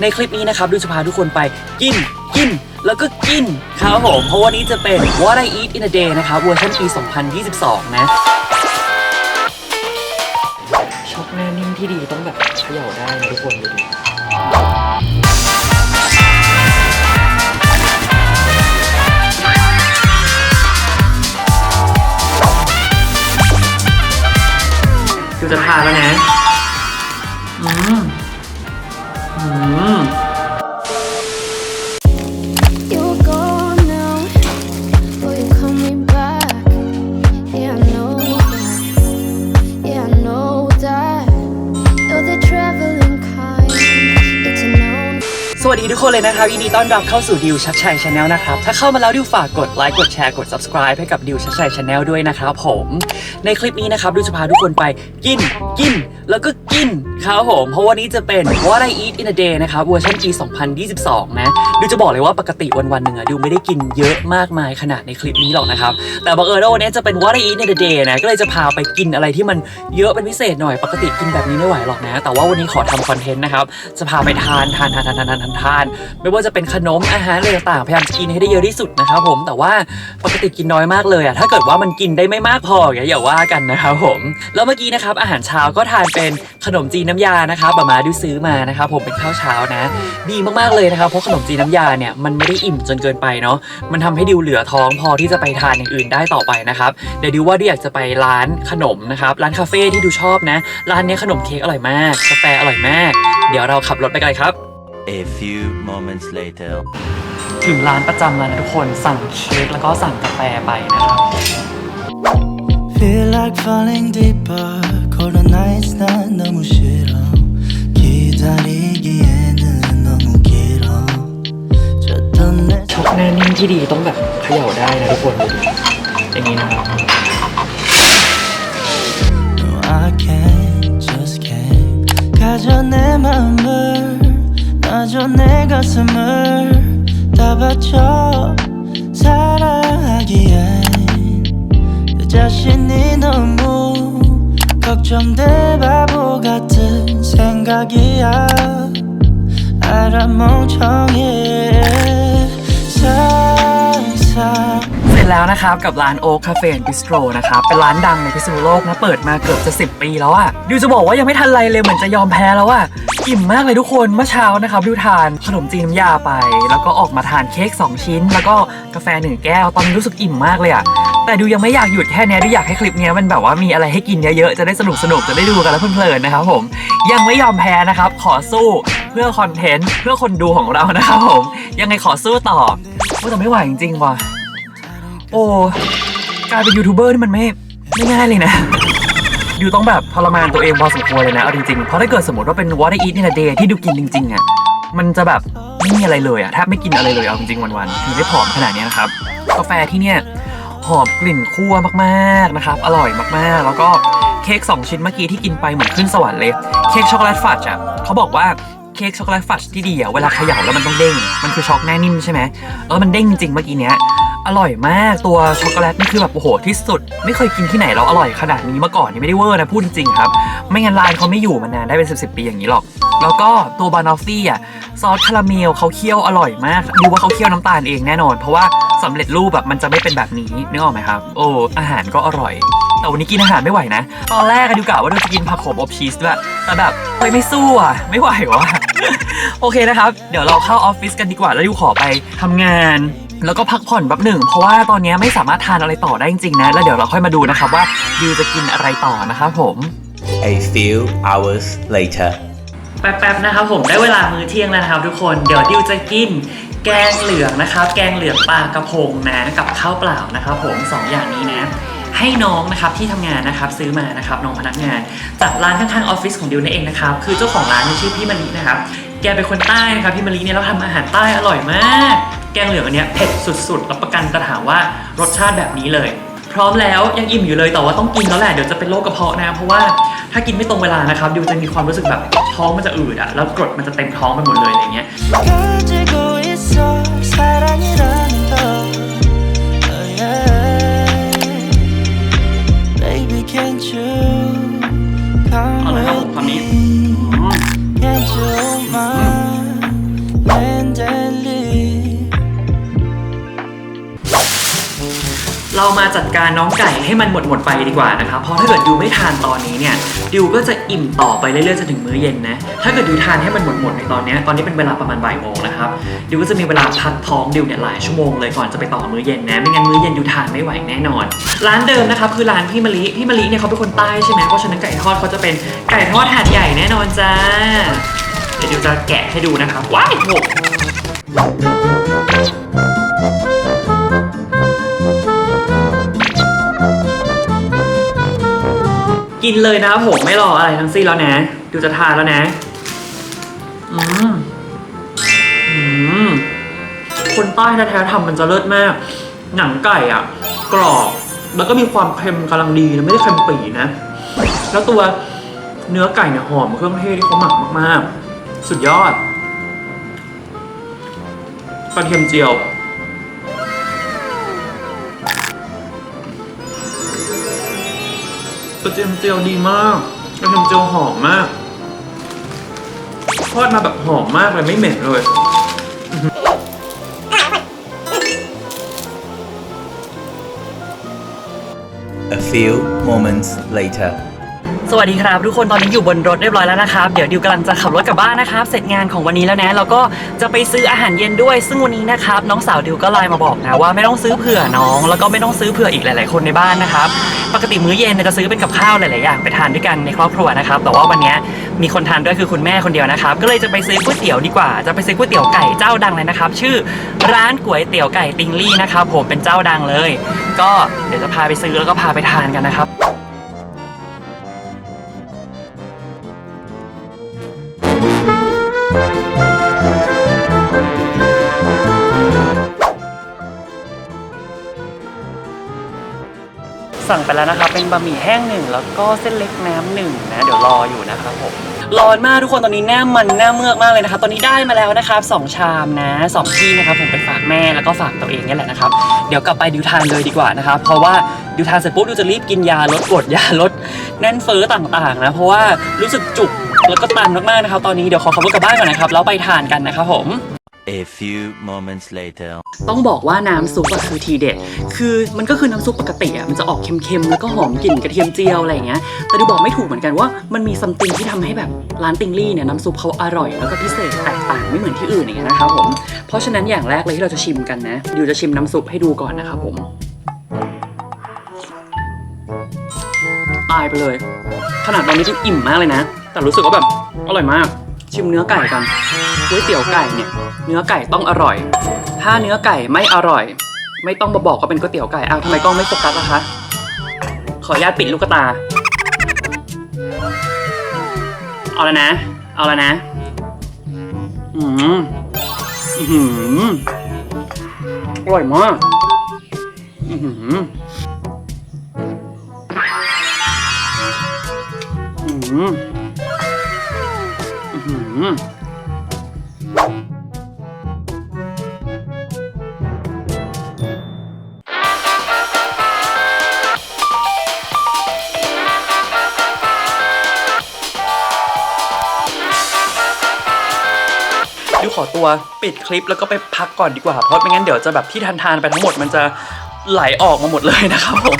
ในคลิปนี้นะครับดูจะพาทุกคนไปกินกินแล้วก็กินครับผม เพราะวันนี้จะเป็น What I Eat in a Day นะครับเวอร์ชันปี 2022 นะช็อกแน่นิ่มที่ดีต้องแบบเขย่าได้นะทุกคนดูดิคือจะทานแล้วนะ คนเลยนะครับยินดีต้อนรับเข้าสู่ดิวชัดชัยชาแนลนะครับ ถ้าเข้ามาแล้วดิวฝากกดไลค์กดแชร์กด subscribe ให้กับดิวชัดชัยชาแนลด้วยนะครับผม ในคลิปนี้นะครับดิวจะพาทุกคนไปกินกิน แล้วก็กิน ครับผมเพราะวันนี้จะเป็น What I Eat in a Day นะครับเวอร์ชัน G 2022 นะดูจะบอกเลยว่าปกติวันวันหนึ่งอะดูไม่ได้กินเยอะมากมายขนาดในคลิปนี้หรอกนะครับ แต่บังเอิญว่าวันนี้จะเป็น What I Eat in a Day นะก็เลยจะพาไปกินอะไรที่มันเยอะเป็นพิเศษหน่อยปกติกินแบบนี้ไม่ไหวหรอกนะ แต่ว่าวันนี้ขอทำคอนเทนต์นะครับจะพาไปทานทานทานทานทานทานทานไม่ว่าจะเป็นขนมอาหารอะไรต่างพยายามกินให้ได้เยอะที่สุดนะครับผมแต่ว่าปกติกินน้อยมากเลยอะถ้าเกิดว่ามันกินได้ไม่มากพออย่าว่ากันนะครับผมแล้วเมื่อกี้นะครับอาหารเช้าก็ทานเป็นขนมจีนน้ำยานะครับบามาดิวซื้อมานะครับผมเป็นข้าวเช้านะ ดีมากๆเลยนะครับเพราะขนมจีนน้ำยาเนี่ยมันไม่ได้อิ่มจนเกินไปเนาะมันทำให้ดิวเหลือท้องพอที่จะไปทานอย่างอื่นได้ต่อไปนะครับเดี๋ยวดิวว่าดิวอยากจะไปร้านขนมนะครับร้านคาเฟ่ที่ดิวชอบนะ ร้านเนี้ยขนมเค้กอร่อยมากกาแฟอร่อยมาก เดี๋ยวเราขับรถไปกันเลยครับ A few moments later. ถึงร้านประจำแล้วนะทุกคนสั่งเค้กแล้วก็สั่งกาแฟไปนะครับ Feel like falling deeper cold nights 난 너무 싫어 기다리기에는 너무 길어 줬던 내 ช็อกแน่นิ่มที่ดีต้องแบบเขย่าได้นะทุกคนดูดิอย่างนี้นะครับ No I can't just can't 가져 내 마음을 놔줘 내 가슴을 다 바쳐 걱정돼 바보 같은 생각이야. 알아 멍청해 จแล้วนะครับกับร้านโอ๊คคาเฟ่บิสโตรนะครับเป็นร้านดังในพิษณุโลกนะเปิดมาเกือบจะ 10 ปีแล้วอะดิวจะบอกว่ายังไม่ทันไรเลยเหมือนจะยอมแพ้แล้วอะอิ่มมากเลยทุกคนเมื่อเช้านะครับดิวทานขนมจีนน้ำยาไป แล้วก็ออกมาทานเค้ก2 ชิ้น แล้วก็กาแฟหนึ่งแก้วตอนนี้รู้สึกอิ่มมากเลยอะแต่ดิวยังไม่อยากหยุดแค่เนี้ยดิวอยากให้คลิปเนี้ยมันแบบว่ามีอะไรให้กินเยอะๆ จะได้สนุกสนุกๆจะได้ดูกันแล้วเพลินๆนะครับผม ยังไม่ยอมแพ้นะครับ ขอสู้เพื่อคอนเทนต์เพื่อคนดูของเรานะครับผม ยังไงขอสู้ต่อโอ้แต่ไม่ไหวจริงๆว่ะ โอ้กลายเป็นยูทูบเบอร์ที่มันไม่ไม่ง่ายเลยนะยูต้องแบบทรมานตัวเองพอสมควรเลยนะเอาจริงๆเพราะถ้าเกิดสมมติว่าเป็น What I Eat in a Day ที่ดูกินจริงๆอะมันจะแบบไม่มีอะไรเลยอะแทบไม่กินอะไรเลยเอาจริงๆวันๆถึงได้ผอมขนาดนี้นะครับกาแฟที่เนี่ยหอมกลิ่นคั่วมากๆนะครับ อร่อยมากๆ แล้วก็เค้ก2 ชิ้นเมื่อกี้ที่กินไปเหมือนขึ้นสวรรค์เลย เค้กช็อกโกแลตฟัดอะเขาบอกว่าเค้กช็อกโกแลตฟัดที่ดีอะเวลาเขย่าแล้วมันต้องเด้ง มันคือช็อกแน่นิ่มใช่ไหมแล้วมันเด้งจริงเมื่อกี้เนี้ย อร่อยมากตัวช็อกโกแลตนี่คือแบบโอ้โหที่สุด ไม่เคยกินที่ไหนแล้วอร่อยขนาดนี้มาก่อนนี่ไม่ได้เวอร์นะพูดจริงๆครับ ไม่งั้นร้านเขาไม่อยู่มานานได้เป็นสิบสิบปีอย่างนี้หรอก แล้วก็ตัวบานอฟฟี่อะซอสคาราเมลเขาเคี่ยวอร่อยมากดูว่าเขาเคี่ยวน้ำตาลเองแน่นอน เพราะว่าสำเร็จรูปแบบมันจะไม่เป็นแบบนี้นึกออกไหมครับ โอ้อาหารก็อร่อย แต่วันนี้กินอาหารไม่ไหวนะ ตอนแรกอะดูกะว่าดูจะกินผักขมอบชีสด้วยแต่แบบเฮ้ยไม่สู้อะ ไม่ไหววะโอเคนะครับ เดี๋ยวเราเข้าออฟฟิศกันดีกว่าแล้วดิวขอไปทำงาน แล้วก็พักผ่อนแป๊บหนึ่งเพราะว่าตอนนี้ไม่สามารถทานอะไรต่อได้จริงๆนะ แล้วเดี๋ยวเราค่อยมาดูนะครับว่าดิวจะกินอะไรต่อนะครับผม A few hours later. แป๊บๆนะครับผมได้เวลามื้อเที่ยงแล้วนะครับ ทุกคนเดี๋ยวดิวจะกินแกงเหลืองนะครับ แกงเหลืองปลากระพงนะกับข้าวเปล่านะครับผมสองอย่างนี้นะ ให้น้องนะครับที่ทำงานนะครับซื้อมานะครับน้องพนักงานจากร้านข้างๆออฟฟิศของดิวนั่นเองนะครับคือเจ้าของร้านเนี่ยชื่อพี่มะลินะครับแกเป็นคนใต้นะครับพี่มะลิเนี่ยเราทำอาหารใต้อร่อยมาก แกงเหลืองอันเนี้ยเผ็ดสุดๆรับประกันจะถามว่ารสชาติแบบนี้เลย พร้อมแล้วยังอิ่มอยู่เลยแต่ว่าต้องกินแล้วแหละเดี๋ยวจะเป็นโรคกระเพาะนะเพราะว่าถ้ากินไม่ตรงเวลานะครับดิวจะมีความรู้สึกแบบท้องมันจะอืดอะแล้วกรดมันจะเต็มท้องไปหมดเลยอะไรเงี้ย 가지고 있어 사랑이라는 걸 oh yeah. Baby can't you เอา come เลยครับผม with คำนี้ me จัดการน้องไก่ให้มันหมดหมดไปดีกว่านะครับ เพราะถ้าเกิดดิวไม่ทานตอนนี้เนี่ยดิวก็จะอิ่มต่อไปเรื่อยๆจนถึงมื้อเย็นนะ ถ้าเกิดดิวทานให้มันหมดหมดในตอนนี้ตอนนี้เป็นเวลาประมาณบ่ายโมงนะครับ ดิวก็จะมีเวลาพักท้องดิวเนี่ยหลายชั่วโมงเลยก่อนจะไปต่อมื้อเย็นนะ ไม่งั้นมื้อเย็นดิวทานไม่ไหวแน่นอน ร้านเดิมนะครับคือร้านพี่มะลิ พี่มะลิเนี่ยเขาเป็นคนใต้ใช่ไหมเพราะฉะนั้นไก่ทอดเขาจะเป็นไก่ทอดถาดใหญ่แน่นอนจ้า เดี๋ยวดิวจะแกะให้ดูนะครับว้ายโหกินเลยนะครับผมไม่รออะไรทั้งสิ้นแล้วนะ ดูจะทานแล้วนะ อืมอืมคนใต้แท้ๆทำมันจะเลิศมาก หนังไก่อะ กรอบ แล้วก็มีความเค็มกำลังดีนะ ไม่ได้เค็มปีนะ แล้วตัวเนื้อไก่เนี่ยหอมเครื่องเทศที่เขาหมักมาก ๆ สุดยอดกระเทียมเจียว กระเทียมเจียวดีมากกระเทียมเจียวหอมมากทอดมาแบบหอมมากเลยไม่เหม็นเลย A few moments later. สวัสดีครับทุกคนตอนนี้อยู่บนรถเรียบร้อยแล้วนะครับ เดี๋ยวดิวกำลังจะขับรถกลับบ้านนะครับ เสร็จงานของวันนี้แล้วนะแล้วก็จะไปซื้ออาหารเย็นด้วย ซึ่งวันนี้นะครับน้องสาวดิวก็ไลน์มาบอกนะว่าไม่ต้องซื้อเผื่อน้อง แล้วก็ไม่ต้องซื้อเผื่ออีกหลาย ๆ คนในบ้านนะครับปกติมื้อเย็นจะซื้อเป็นกับข้าวหลาย ๆ อย่างไปทานด้วยกันในครอบครัวนะครับแต่ว่าวันนี้มีคนทานด้วยคือคุณแม่คนเดียวนะครับก็เลยจะไปซื้อก๋วยเตี๋ยวดีกว่า จะไปซื้อก๋วยเตี๋ยวไก่เจ้าดังเลยนะครับชื่อร้านก๋วยเตี๋ยวไก่ติงลี่นะครับผมเป็นเจ้าดังเลย ก็เดี๋ยวจะพาไปซื้อแล้วก็พาไปทานกันนะครับ สั่งไปแล้วนะครับเป็นบะหมี่แห้งหนึ่งแล้วก็เส้นเล็กน้ำหนึ่งนะ เดี๋ยวรออยู่นะครับผมร้อนมากทุกคนตอนนี้หน้ามันหน้าเมือกมากเลยนะครับ ตอนนี้ได้มาแล้วนะครับสองชามนะสองที่นะครับผมไปฝากแม่แล้วก็ฝากตัวเองนี่แหละนะครับ เดี๋ยวกลับไปดิวทานเลยดีกว่านะครับ เพราะว่าดิวทานเสร็จปุ๊บดิวจะรีบกินยาลดกรดยาลดแน่นเฟ้อต่างๆนะ เพราะว่ารู้สึกจุกแล้วก็ตันมากๆนะครับ ตอนนี้เดี๋ยวขอขับรถกลับบ้านก่อนนะครับแล้วไปทานกันนะครับผม A few moments later. ต้องบอกว่าน้ำซุปอะคือทีเด็ด คือมันก็คือน้ำซุปปกติอะมันจะออกเค็มๆ แล้วก็หอมกลิ่นกระเทียมเจียวอะไรอย่างเงี้ย แต่ดูบอกไม่ถูกเหมือนกันว่ามันมีซัมติงที่ทำให้แบบร้านติงลี่เนี่ยน้ำซุปเขาอร่อยแล้วก็พิเศษแตกต่างไม่เหมือนที่อื่นอย่างเงี้ยนะครับผม เพราะฉะนั้นอย่างแรกเลยที่เราจะชิมกันนะอยู่จะชิมน้ำซุปให้ดูก่อนนะครับผมตายไปเลย ขนาดตอนนี้ที่อิ่มมากเลยนะ แต่รู้สึกว่าแบบอร่อยมาก ชิมเนื้อไก่กันก๋วยเตี๋ยวไก่เนี่ย เนื้อไก่ต้องอร่อย ถ้าเนื้อไก่ไม่อร่อย ไม่ต้องมาบอกว่าเป็นก๋วยเตี๋ยวไก่ อ้าวทำไมกล้องไม่โฟกัสล่ะคะ ขออนุญาตปิดลูกตา เอาแล้วนะ เอาแล้วนะ อืมอือหืออร่อยมาก อือ ขอตัวปิดคลิปแล้วก็ไปพักก่อนดีกว่า เพราะไม่งั้นเดี๋ยวจะแบบที่ทานทานๆไปทั้งหมดมันจะไหลออกมาหมดเลยนะครับผม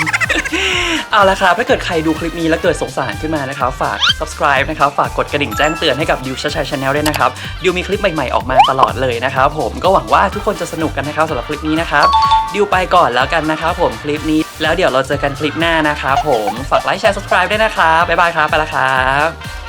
เอาละครับถ้าเกิดใครดูคลิปนี้แล้วเกิดสงสารขึ้นมานะครับ ฝาก subscribe นะครับ ฝากกดกระดิ่งแจ้งเตือนให้กับดิวชาชัยชาแนลด้วยนะครับ ดิวมีคลิปใหม่ๆออกมาตลอดเลยนะครับผม ก็หวังว่าทุกคนจะสนุกกันนะครับสำหรับคลิปนี้นะครับ ดิวไปก่อนแล้วกันนะครับผมคลิปนี้ แล้วเดี๋ยวเราเจอกันคลิปหน้านะครับผม ฝากไลค์แชร์ subscribe ด้วยนะครับ บ๊ายบายครับ ไปละครับ